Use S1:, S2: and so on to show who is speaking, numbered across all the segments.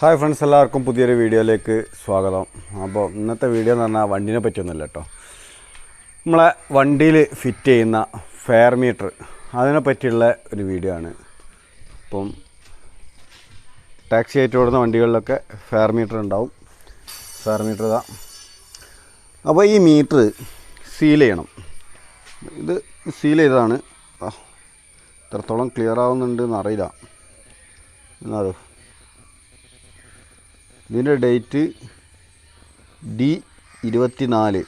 S1: Hi friends എല്ലാവർക്കും പുതിയൊരു വീഡിയോയിലേക്ക് സ്വാഗതം. അപ്പോൾ ഇന്നത്തെ വീഡിയോ എന്ന് പറഞ്ഞാൽ വണ്ടിനെ പറ്റിയൊന്നുമില്ല കേട്ടോ. നമ്മളെ വണ്ടിയിൽ ഫിറ്റ് ചെയ്യുന്ന ഫെയർ മീറ്റർ അതിനെ പറ്റിയുള്ള ഒരു വീഡിയോ ആണ്. ഇപ്പം ടാക്സി ആയിട്ട് ഓടുന്ന വണ്ടികളിലൊക്കെ ഫെയർ മീറ്റർ ഉണ്ടാവും. ഫെയർ മീറ്റർ ഇതാ. അപ്പോൾ ഈ മീറ്റർ സീൽ ചെയ്യണം. ഇത് സീൽ ചെയ്തതാണ്. ആ, എത്രത്തോളം ക്ലിയർ ആവുന്നുണ്ട് എന്നറിയില്ല. എന്നാലോ? ഇതിന്റെ ഡേറ്റ് ഡി ഇരുപത്തിനാല്.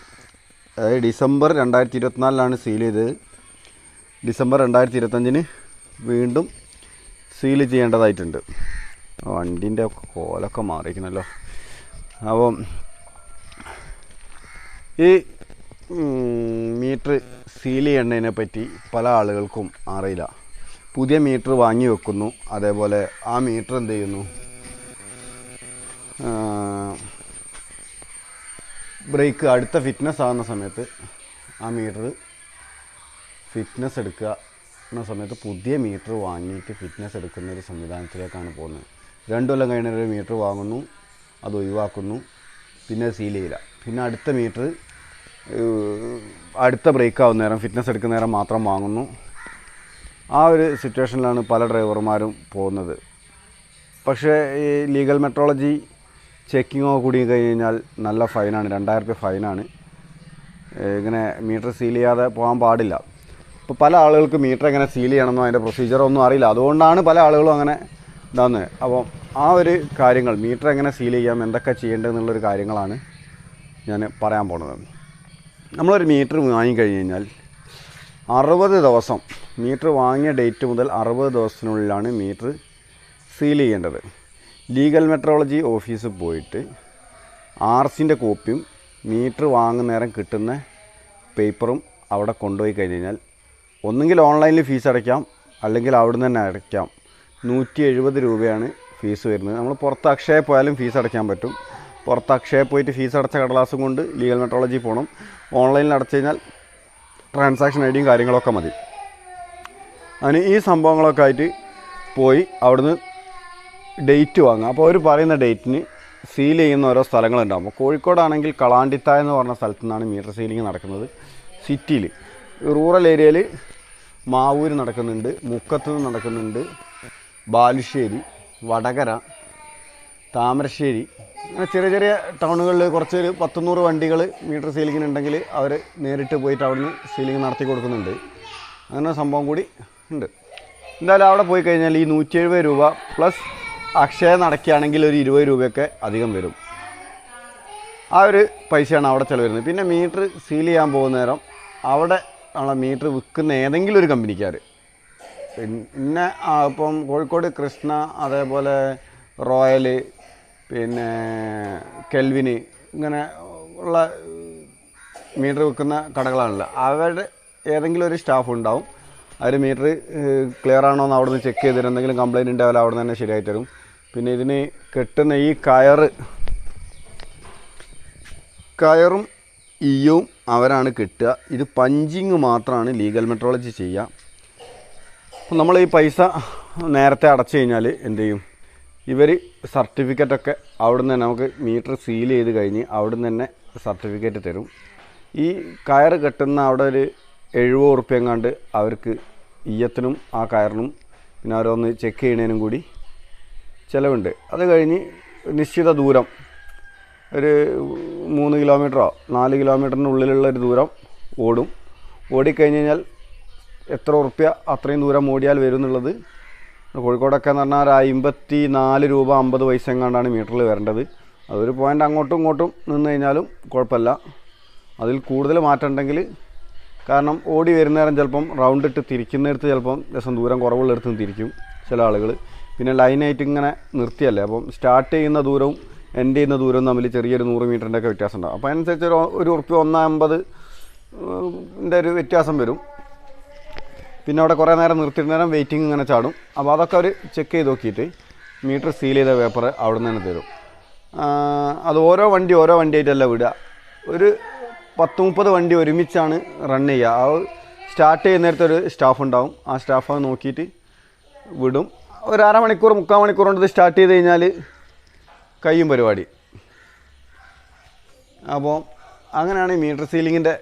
S1: അതായത് ഡിസംബർ രണ്ടായിരത്തി ഇരുപത്തിനാലിലാണ് സീൽ ചെയ്തത്. ഡിസംബർ രണ്ടായിരത്തി ഇരുപത്തഞ്ചിന് വീണ്ടും സീൽ ചെയ്യേണ്ടതായിട്ടുണ്ട്. വണ്ടീന്റെ കോലൊക്കെ മാറിയിരിക്കണല്ലോ. അപ്പം ഈ മീറ്റർ സീൽ ചെയ്യേണ്ടതിനെ പറ്റി പല ആളുകൾക്കും അറിയില്ല. പുതിയ മീറ്റർ വാങ്ങി വെക്കുന്നു. അതേപോലെ ആ മീറ്റർ എന്ത് ചെയ്യുന്നു? ബ്രേക്ക് അടുത്ത ഫിറ്റ്നസ് ആകുന്ന സമയത്ത് ആ മീറ്റർ ഫിറ്റ്നസ് എടുക്കുന്ന സമയത്ത് പുതിയ മീറ്റർ വാങ്ങിയിട്ട് ഫിറ്റ്നസ് എടുക്കുന്ന ഒരു സംവിധാനത്തിലേക്കാണ് പോകുന്നത്. രണ്ടു കൊല്ലം കഴിഞ്ഞ ഒരു മീറ്റർ വാങ്ങുന്നു അത് ഒഴിവാക്കുന്നു പിന്നെ സീൽ ചെയ്യില്ല. പിന്നെ അടുത്ത മീറ്റർ അടുത്ത ബ്രേക്ക് ആവുന്ന നേരം ഫിറ്റ്നസ് എടുക്കുന്ന നേരം മാത്രം വാങ്ങുന്നു. ആ ഒരു സിറ്റുവേഷനിലാണ് പല ഡ്രൈവർമാരും പോകുന്നത്. പക്ഷേ ഈ ലീഗൽ മെട്രോളജി ചെക്കിങ്ങോ കൂടി കഴിഞ്ഞാൽ നല്ല ഫൈനാണ് രണ്ടായിരം രൂപ ഫൈനാണ് ഇങ്ങനെ മീറ്റർ സീൽ ചെയ്യാതെ പോകാൻ പാടില്ല. ഇപ്പോൾ പല ആളുകൾക്ക് മീറ്റർ എങ്ങനെ സീൽ ചെയ്യണമെന്നോ അതിന്റെ പ്രൊസീജിയറോ ഒന്നും അറിയില്ല. അതുകൊണ്ടാണ് പല ആളുകളും അങ്ങനെ ഇതാകുന്നത് അപ്പോൾ ആ ഒരു കാര്യങ്ങൾ മീറ്റർ എങ്ങനെ സീൽ ചെയ്യാം എന്തൊക്കെ ചെയ്യേണ്ടതെന്നുള്ളൊരു കാര്യങ്ങളാണ് ഞാൻ പറയാൻ പോണത്. നമ്മളൊരു മീറ്റർ വാങ്ങിക്കഴിഞ്ഞ് കഴിഞ്ഞാൽ അറുപത് ദിവസം മീറ്റർ വാങ്ങിയ ഡേറ്റ് മുതൽ അറുപത് ദിവസത്തിനുള്ളിലാണ് മീറ്റർ സീൽ ചെയ്യേണ്ടത്. ലീഗൽ മെട്രോളജി ഓഫീസിൽ പോയിട്ട് ആർ സിന്റെ കോപ്പിയും മീറ്റർ വാങ്ങുന്ന നേരം കിട്ടുന്ന പേപ്പറും അവിടെ കൊണ്ടുപോയി കഴിഞ്ഞ് കഴിഞ്ഞാൽ ഒന്നുകിൽ ഓൺലൈനിൽ ഫീസ് അടയ്ക്കാം അല്ലെങ്കിൽ അവിടുന്ന് തന്നെ അടയ്ക്കാം. നൂറ്റി എഴുപത് രൂപയാണ് ഫീസ് വരുന്നത്. നമ്മൾ പുറത്ത് അക്ഷയ പോയാലും ഫീസ് അടയ്ക്കാൻ പറ്റും. പുറത്ത് അക്ഷയ പോയിട്ട് ഫീസ് അടച്ച കടലാസും കൊണ്ട് ലീഗൽ മെട്രോളജി പോകണം. ഓൺലൈനിൽ അടച്ചു കഴിഞ്ഞാൽ ട്രാൻസാക്ഷൻ ഐ ഡിയും കാര്യങ്ങളൊക്കെ മതി. അതിന് ഈ സംഭവങ്ങളൊക്കെ ആയിട്ട് പോയി അവിടുന്ന് ഡേറ്റ് വാങ്ങുക. അപ്പോൾ അവർ പറയുന്ന ഡേറ്റിന് സീൽ ചെയ്യുന്ന ഓരോ സ്ഥലങ്ങളുണ്ടാകും അപ്പോൾ കോഴിക്കോടാണെങ്കിൽ കളാണ്ടിത്ത എന്ന് പറഞ്ഞ സ്ഥലത്തു നിന്നാണ് മീറ്റർ സീലിംഗ് നടക്കുന്നത്. സിറ്റിയിൽ റൂറൽ ഏരിയയിൽ മാവൂർ നടക്കുന്നുണ്ട് മുക്കത്ത് നടക്കുന്നുണ്ട് ബാലുശ്ശേരി വടകര താമരശ്ശേരി അങ്ങനെ ചെറിയ ചെറിയ ടൗണുകളിൽ കുറച്ച് പത്തുനൂറ് വണ്ടികൾ മീറ്റർ സീലിങ്ങിന് ഉണ്ടെങ്കിൽ അവർ നേരിട്ട് പോയിട്ട് അവിടുന്ന് സീലിംഗ് നടത്തി കൊടുക്കുന്നുണ്ട്. അങ്ങനെ സംഭവം കൂടി ഉണ്ട്. എന്തായാലും അവിടെ പോയി കഴിഞ്ഞാൽ ഈ നൂറ്റി രൂപ പ്ലസ് അക്ഷയ നടക്കുകയാണെങ്കിൽ ഒരു ഇരുപത് രൂപയൊക്കെ അധികം വരും. ആ ഒരു പൈസയാണ് അവിടെ ചിലവരുന്നത്. പിന്നെ മീറ്റർ സീൽ ചെയ്യാൻ പോകുന്ന നേരം അവിടെ ഉള്ള മീറ്റർ വിൽക്കുന്ന ഏതെങ്കിലും ഒരു കമ്പനിക്കാർ. പിന്നെ ഇപ്പം കോഴിക്കോട് കൃഷ്ണ അതേപോലെ റോയൽ പിന്നെ കെൽവിന് ഇങ്ങനെ ഉള്ള മീറ്റർ വിൽക്കുന്ന കടകളാണല്ലോ. അവരുടെ ഏതെങ്കിലും ഒരു സ്റ്റാഫ് ഉണ്ടാവും. അവർ മീറ്റർ ക്ലിയർ ആണോ എന്ന് അവിടെ നിന്ന് ചെക്ക് ചെയ്തിട്ട് എന്തെങ്കിലും കംപ്ലയിന്റ് ഉണ്ടാവില്ല അവിടെ നിന്ന് തന്നെ ശരിയായി തരും. പിന്നെ ഇതിന് കെട്ടുന്ന ഈ കയറ് കയറും ഇയും അവരാണ് കെട്ടുക. ഇത് പഞ്ചിങ് മാത്രമാണ് ലീഗൽ മെട്രോളജി ചെയ്യുക. നമ്മൾ ഈ പൈസ നേരത്തെ അടച്ചു കഴിഞ്ഞാൽ എന്ത് ചെയ്യും? ഇവർ സർട്ടിഫിക്കറ്റൊക്കെ അവിടെ നിന്ന് തന്നെ നമുക്ക് മീറ്റർ സീൽ ചെയ്ത് കഴിഞ്ഞ് അവിടെ നിന്ന് തന്നെ സർട്ടിഫിക്കറ്റ് തരും. ഈ കയർ കെട്ടുന്ന അവിടെ ഒരു എഴുപത് ഉറുപ്പ്യങ്ങാണ്ട് അവർക്ക് ഈയത്തിനും ആ കയറിനും പിന്നെ അവരൊന്ന് ചെക്ക് ചെയ്യണേനും കൂടി ചിലവുണ്ട്. അത് കഴിഞ്ഞ് നിശ്ചിത ദൂരം ഒരു മൂന്ന് കിലോമീറ്ററോ നാല് കിലോമീറ്ററിനുള്ളിലുള്ള ഒരു ദൂരം ഓടും. ഓടിക്കഴിഞ്ഞ് കഴിഞ്ഞാൽ എത്ര ഉറുപ്പ്യ അത്രയും ദൂരം ഓടിയാൽ വരും എന്നുള്ളത് കോഴിക്കോടൊക്കെ എന്ന് പറഞ്ഞാൽ ഒരു അമ്പത്തി നാല് രൂപ അമ്പത് പൈസ എങ്ങാണ്ടാണ് മീറ്ററിൽ വരേണ്ടത്. അതൊരു പോയിന്റ് അങ്ങോട്ടും ഇങ്ങോട്ടും നിന്ന് കഴിഞ്ഞാലും കുഴപ്പമില്ല. അതിൽ കൂടുതൽ മാറ്റം ഉണ്ടെങ്കിൽ കാരണം ഓടി വരുന്നേരം ചിലപ്പം റൗണ്ട് ഇട്ട് തിരിക്കുന്നിടത്ത് ചിലപ്പം രസം ദൂരം കുറവുള്ളിടത്ത് തിരിക്കും ചില ആളുകൾ. പിന്നെ ലൈനായിട്ട് ഇങ്ങനെ നിർത്തിയല്ലേ? അപ്പം സ്റ്റാർട്ട് ചെയ്യുന്ന ദൂരവും എൻഡ് ചെയ്യുന്ന ദൂരവും തമ്മിൽ ചെറിയൊരു നൂറ് മീറ്ററിന്റെ ഒക്കെ വ്യത്യാസം ഉണ്ടാവും അപ്പോൾ അതിനനുസരിച്ച് ഒരു ഒരു ഉറുപ്പ്യ ഒന്നാമ്പത് ന്റെ ഒരു വ്യത്യാസം വരും. പിന്നെ അവിടെ കുറേ നേരം നിർത്തിയിട്ട് നേരം വെയിറ്റിംഗ് ഇങ്ങനെ ചാടും. അപ്പോൾ അതൊക്കെ അവർ ചെക്ക് ചെയ്ത് നോക്കിയിട്ട് മീറ്റർ സീൽ ചെയ്ത പേപ്പർ അവിടെ നിന്ന് തന്നെ തരും. അത് ഓരോ വണ്ടി ഓരോ വണ്ടിയായിട്ടല്ല വിടുക. ഒരു പത്ത് മുപ്പത് വണ്ടി ഒരുമിച്ചാണ് റൺ ചെയ്യുക. ആ സ്റ്റാർട്ട് ചെയ്യുന്ന നേരത്തെ ഒരു സ്റ്റാഫ് ഉണ്ടാവും. ആ സ്റ്റാഫ് നോക്കിയിട്ട് വിടും. ഒരു അരമണിക്കൂർ മുക്കാൽ മണിക്കൂർ കൊണ്ട് സ്റ്റാർട്ട് ചെയ്ത് കഴിഞ്ഞാൽ കയ്യും പരിപാടി. അപ്പോൾ അങ്ങനെയാണ് ഈ മീറ്റർ സീലിങ്ങിന്റെ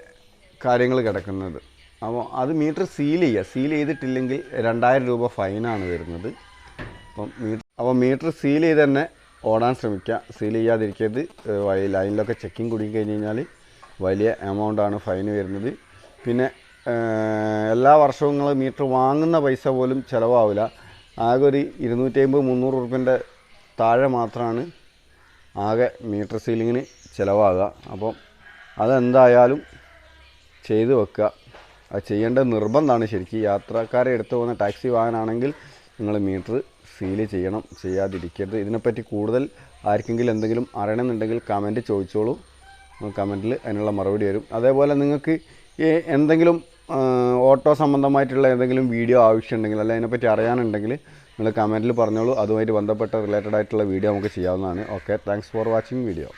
S1: കാര്യങ്ങൾ കിടക്കുന്നത്. അപ്പോൾ അത് മീറ്റർ സീൽ ചെയ്യുക. സീൽ ചെയ്തിട്ടില്ലെങ്കിൽ രണ്ടായിരം രൂപ ഫൈനാണ് വരുന്നത്. അപ്പം മീറ്റർ അപ്പോൾ മീറ്റർ സീൽ ചെയ്ത് തന്നെ ഓടാൻ ശ്രമിക്കുക. സീൽ ചെയ്യാതിരിക്കരുത്. ലൈനിലൊക്കെ ചെക്കിങ് കുടുങ്ങി കഴിഞ്ഞ് കഴിഞ്ഞാൽ വലിയ എമൗണ്ടാണ് ഫൈൻ വരുന്നത്. പിന്നെ എല്ലാ വർഷവും നിങ്ങൾ മീറ്റർ വാങ്ങുന്ന പൈസ പോലും ചിലവാവില്ല. ആകെ ഒരു ഇരുന്നൂറ്റി അമ്പത് മുന്നൂറ് റുപ്യന്റെ താഴെ മാത്രമാണ് ആകെ മീറ്റർ സീലിങ്ങിന് ചിലവാകുക. അപ്പം അതെന്തായാലും ചെയ്തു വെക്കുക. അത് ചെയ്യേണ്ട നിർബന്ധമാണ് ശരിക്കും. യാത്രക്കാരെ എടുത്തു പോകുന്ന ടാക്സി വാഹനമാണെങ്കിൽ നിങ്ങൾ മീറ്റർ സീൽ ചെയ്യണം. ചെയ്യാതിരിക്കരുത്. ഇതിനെപ്പറ്റി കൂടുതൽ ആർക്കെങ്കിലും എന്തെങ്കിലും അറിയണമെന്നുണ്ടെങ്കിൽ കമന്റ് ചോദിച്ചോളൂ. കമന്റിൽ അതിനുള്ള മറുപടി വരും അതേപോലെ നിങ്ങൾക്ക് എന്തെങ്കിലും ഓട്ടോ സംബന്ധമായിട്ടുള്ള എന്തെങ്കിലും വീഡിയോ ആവശ്യമുണ്ടെങ്കിൽ അല്ലെങ്കിൽ അതിനെപ്പറ്റി അറിയാനുണ്ടെങ്കിൽ നിങ്ങൾ കമന്റിൽ പറഞ്ഞോളൂ. അതുമായിട്ട് ബന്ധപ്പെട്ട റിലേറ്റഡ് ആയിട്ടുള്ള വീഡിയോ നമുക്ക് ചെയ്യാവുന്നതാണ്. Okay thanks for watching video